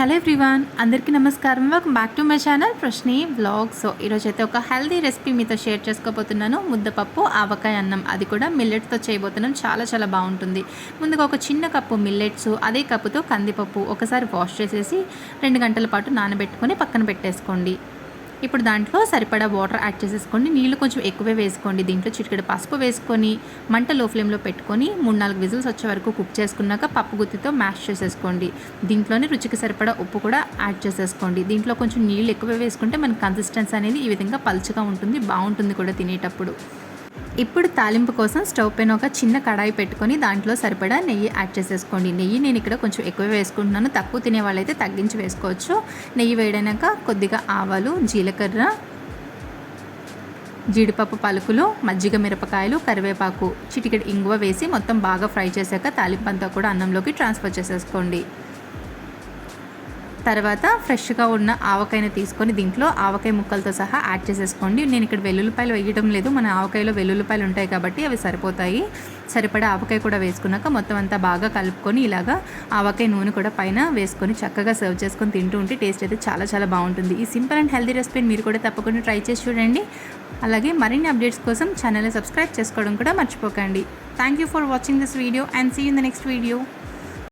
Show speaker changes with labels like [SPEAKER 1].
[SPEAKER 1] Hello everyone అందరికీ నమస్కారం. Welcome back to my channel ప్రశ్ని blog so ఈరోజు అయితే ఒక హెల్దీ రెసిపీ మీతో షేర్ చేసుకోబోతున్నాను. ముద్దపప్పు ఆవకాయ అన్నం అది కూడా మిల్లెట్తో చేయబోతున్నాం. చాలా చాలా బాగుంటుంది. ముందుగా ఒక చిన్న కప్పు మిల్లెట్స్ అదే కప్పుతో కందిపప్పు ఒకసారి వాష్ చేసేసి రెండు గంటల పాటు నానబెట్టుకొని పక్కన పెట్టేసుకోండి. ఇప్పుడు దాంట్లో సరిపడా వాటర్ యాడ్ చేసేసుకోండి. నీళ్ళు కొంచెం ఎక్కువే వేసుకోండి. దీంట్లో చిటికెడు పసుపు వేసుకొని మంట లో ఫ్లేమ్లో పెట్టుకొని మూడు నాలుగు విజిల్స్ వచ్చే వరకు కుక్ చేసుకున్నాక పప్పు గుత్తితో మ్యాష్ చేసేసుకోండి. దీంట్లోనే రుచికి సరిపడా ఉప్పు కూడా యాడ్ చేసేసుకోండి. దీంట్లో కొంచెం నీళ్ళు ఎక్కువ వేసుకుంటే మన కన్సిస్టెన్సీ అనేది ఈ విధంగా పలుచగా ఉంటుంది బాగుంటుంది కూడా తినేటప్పుడు. ఇప్పుడు తాలింపు కోసం స్టవ్ పైన ఒక చిన్న కడాయి పెట్టుకొని దాంట్లో సరిపడా నెయ్యి యాడ్ చేసేసుకోండి. నెయ్యి నేను ఇక్కడ కొంచెం ఎక్కువ వేసుకుంటున్నాను. తక్కువ తినే వాళ్ళైతే తగ్గించి వేసుకోవచ్చు. నెయ్యి వేయడాక కొద్దిగా ఆవాలు జీలకర్ర జీడిపప్పు పలుకులు మజ్జిగ మిరపకాయలు కరివేపాకు చిటికెడు ఇంగువ వేసి మొత్తం బాగా ఫ్రై చేశాక తాలింపు అంతా కూడా అన్నంలోకి ట్రాన్స్ఫర్ చేసేసుకోండి. తర్వాత ఫ్రెష్గా ఉన్న ఆవకాయని తీసుకొని దీంట్లో ఆవకాయ ముక్కలతో సహా యాడ్ చేసేసుకోండి. నేను ఇక్కడ వెల్లుల్లిపాయలు వేయడం లేదు. మన ఆవకాయలో వెల్లుల్లిపాయలు ఉంటాయి కాబట్టి అవి సరిపోతాయి. సరిపడా ఆవకాయ కూడా వేసుకున్నాక మొత్తం అంతా బాగా కలుపుకొని ఇలాగా ఆవకాయ నూనె కూడా పైన వేసుకొని చక్కగా సర్వ్ చేసుకొని తింటూ ఉంటే టేస్ట్ అయితే చాలా చాలా బాగుంటుంది. ఈ సింపుల్ అండ్ హెల్దీ రెసిపీని మీరు కూడా తప్పకుండా ట్రై చేసి చూడండి. అలాగే మరిన్ని అప్డేట్స్ కోసం ఛానల్ని సబ్స్క్రైబ్ చేసుకోవడం కూడా మర్చిపోకండి. Thank you for watching this video and see in the next video